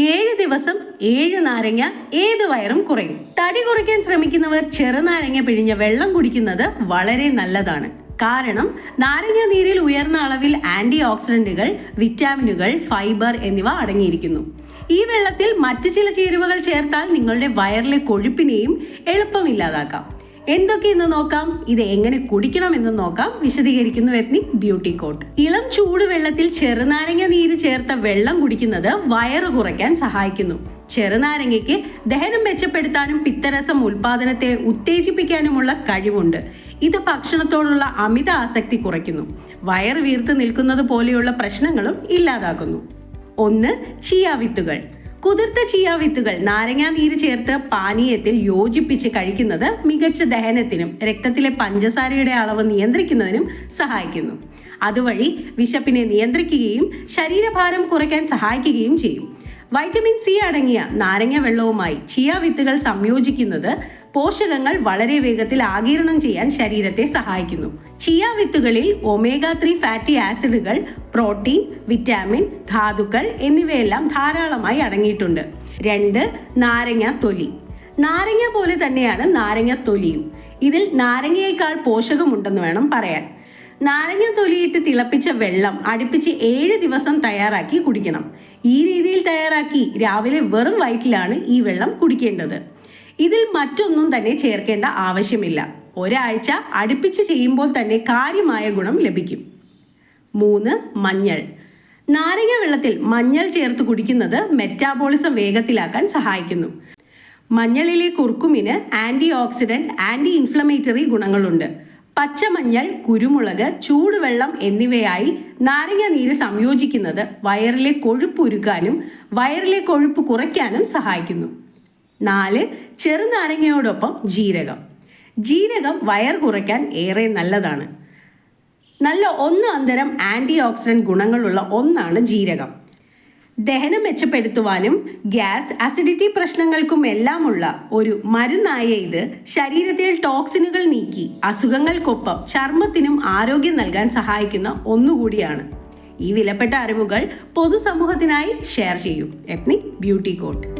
ഏഴ് ദിവസം ഏഴ് നാരങ്ങ ഏത് വയറും കുറയും. തടി കുറയ്ക്കാൻ ശ്രമിക്കുന്നവർ ചെറുനാരങ്ങ പിഴിഞ്ഞ വെള്ളം കുടിക്കുന്നത് വളരെ നല്ലതാണ്. കാരണം നാരങ്ങ നീരിൽ ഉയർന്ന അളവിൽ ആന്റി ഓക്സിഡന്റുകൾ വിറ്റാമിനുകൾ ഫൈബർ എന്നിവ അടങ്ങിയിരിക്കുന്നു. ഈ വെള്ളത്തിൽ മറ്റു ചില ചേരുവകൾ ചേർത്താൽ നിങ്ങളുടെ വയറിലെ കൊഴുപ്പിനെയും എളുപ്പം ഇല്ലാതാക്കാം. എന്തൊക്കെയെന്ന് നോക്കാം? ഇത് എങ്ങനെ കുടിക്കണം എന്ന് നോക്കാം. വിശദീകരിക്കുന്നു എത്നി ബ്യൂട്ടി കോട്ട്. ഇളം ചൂട് വെള്ളത്തിൽ ചെറുനാരങ്ങ നീര് ചേർത്ത വെള്ളം കുടിക്കുന്നത് വയറ് കുറയ്ക്കാൻ സഹായിക്കുന്നു. ചെറുനാരങ്ങയ്ക്ക് ദഹനം മെച്ചപ്പെടുത്താനും പിത്തരസം ഉൽപാദനത്തെ ഉത്തേജിപ്പിക്കാനുമുള്ള കഴിവുണ്ട്. ഇത് ഭക്ഷണത്തോടുള്ള അമിത ആസക്തി കുറയ്ക്കുന്നു. വയറ് വീർത്ത് നിൽക്കുന്നത് പോലെയുള്ള പ്രശ്നങ്ങളും ഇല്ലാതാക്കുന്നു. ഒന്ന് ചിയ വിത്തുകൾ കുതിർത്ത ചിയ വിത്തുകൾ നാരങ്ങാ നീര് ചേർത്ത് പാനീയത്തിൽ യോജിപ്പിച്ച് കഴിക്കുന്നത് മികച്ച ദഹനത്തിനും രക്തത്തിലെ പഞ്ചസാരയുടെ അളവ് നിയന്ത്രിക്കുന്നതിനും സഹായിക്കുന്നു. അതുവഴി വിശപ്പിനെ നിയന്ത്രിക്കുകയും ശരീരഭാരം കുറയ്ക്കാൻ സഹായിക്കുകയും ചെയ്യും. വൈറ്റമിൻ സി അടങ്ങിയ നാരങ്ങ വെള്ളവുമായി ചിയ വിത്തുകൾ സംയോജിക്കുന്നത് പോഷകങ്ങൾ വളരെ വേഗത്തിൽ ആഗിരണം ചെയ്യാൻ ശരീരത്തെ സഹായിക്കുന്നു. ചിയ വിത്തുകളിൽ ഒമേഗ ത്രീ ഫാറ്റി ആസിഡുകൾ പ്രോട്ടീൻ വിറ്റാമിൻ ധാതുക്കൾ എന്നിവയെല്ലാം ധാരാളമായി അടങ്ങിയിട്ടുണ്ട്. രണ്ട് നാരങ്ങ തൊലി. നാരങ്ങ പോലെ തന്നെയാണ് നാരങ്ങ തൊലിയും. ഇതിൽ നാരങ്ങയേക്കാൾ പോഷകമുണ്ടെന്ന് വേണം പറയാൻ. നാരങ്ങ തൊലിയിട്ട് തിളപ്പിച്ച വെള്ളം അടുപ്പിച്ച് ഏഴ് ദിവസം തയ്യാറാക്കി കുടിക്കണം. ഈ രീതിയിൽ തയ്യാറാക്കി രാവിലെ വെറും വയറ്റിലാണ് ഈ വെള്ളം കുടിക്കേണ്ടത്. ഇതിൽ മറ്റൊന്നും തന്നെ ചേർക്കേണ്ട ആവശ്യമില്ല. ഒരാഴ്ച അടുപ്പിച്ച് ചെയ്യുമ്പോൾ തന്നെ കാര്യമായ ഗുണം ലഭിക്കും. മൂന്ന് മഞ്ഞൾ. നാരങ്ങ വെള്ളത്തിൽ മഞ്ഞൾ ചേർത്ത് കുടിക്കുന്നത് മെറ്റാബോളിസം വേഗത്തിലാക്കാൻ സഹായിക്കുന്നു. മഞ്ഞളിലെ കുർക്കുമിന് ആന്റി ഓക്സിഡന്റ് ആന്റി ഇൻഫ്ലമേറ്ററി ഗുണങ്ങളുണ്ട്. പച്ചമഞ്ഞൾ കുരുമുളക് ചൂടുവെള്ളം എന്നിവയായി നാരങ്ങ നീര് സംയോജിക്കുന്നത് വയറിലെ കൊഴുപ്പ് ഉരുക്കാനും വയറിലെ കൊഴുപ്പ് കുറയ്ക്കാനും സഹായിക്കുന്നു. നാല് ചെറുനാരങ്ങയോടൊപ്പം ജീരകം. ജീരകം വയർ കുറയ്ക്കാൻ ഏറെ നല്ലതാണ്. നല്ല ഒന്ന് അന്തരം ആന്റി ഓക്സിഡന്റ് ഗുണങ്ങളുള്ള ഒന്നാണ് ജീരകം. ദഹനം മെച്ചപ്പെടുത്തുവാനും ഗ്യാസ് അസിഡിറ്റി പ്രശ്നങ്ങൾക്കും എല്ലാമുള്ള ഒരു മരുന്നായ ഇത് ശരീരത്തിൽ ടോക്സിനുകൾ നീക്കി അസുഖങ്ങൾക്കൊപ്പം ചർമ്മത്തിനും ആരോഗ്യം നൽകാൻ സഹായിക്കുന്ന ഒന്നുകൂടിയാണ്. ഈ വിലപ്പെട്ട അറിവുകൾ പൊതുസമൂഹത്തിനായി ഷെയർ ചെയ്യും. Ethnic beauty coat